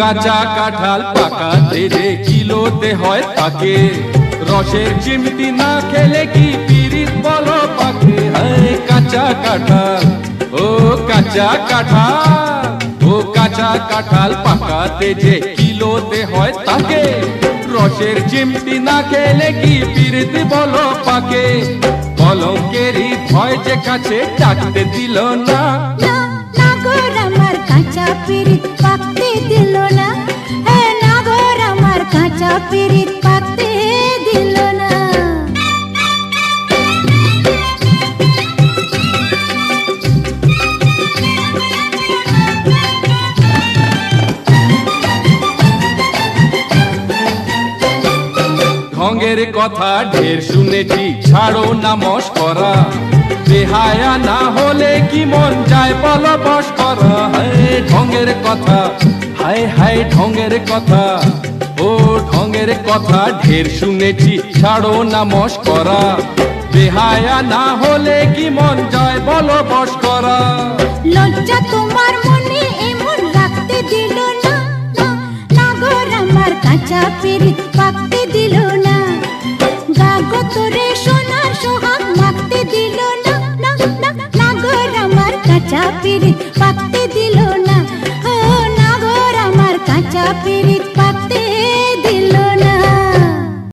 কাঁচা কাঁঠাল পাকাতে যে কিলোতে হয় তাকে। রসের চিমটি না খেলে কি পিরিত বলো পাকে? হায়, কাঁচা কাঁঠাল, ও কাঁচা কাঁঠাল, ও কাঁচা কাঁঠাল পাকাতে যে কিলোতে হয় তাকে। রসের চিমটি না খেলে কি পিরিত বলো পাকে? কলঙ্কেরই ভয় যে কাছে ডাকতে দিল না। কাঁচা পিরিত, পাকতে দিল ঢঙ্গের কথা ঢের শুনেছি, ছাড়ো না করা। বেহায়া না হলে কি মন যায় বল বস করা? হায় ঢঙ্গের কথা, হায় হায় ঢঙ্গের কথা। ও লোকের কথা ঢের শুনেছি, ছাড়ো না মস করা বেহায়া না হলে কি মন যায় বলো বস করা? লজ্জা তোমার মনে এমন রাখতে দিল না গর আমার কাঁচা পিড়ি পাকতে দিল না। গাগো তোরে সোনার সোহাগ মাখতে দিল না গর আমার কাঁচা পিড়ি পাকতে দিল না। ও না গর আমার কাঁচা পিড়ি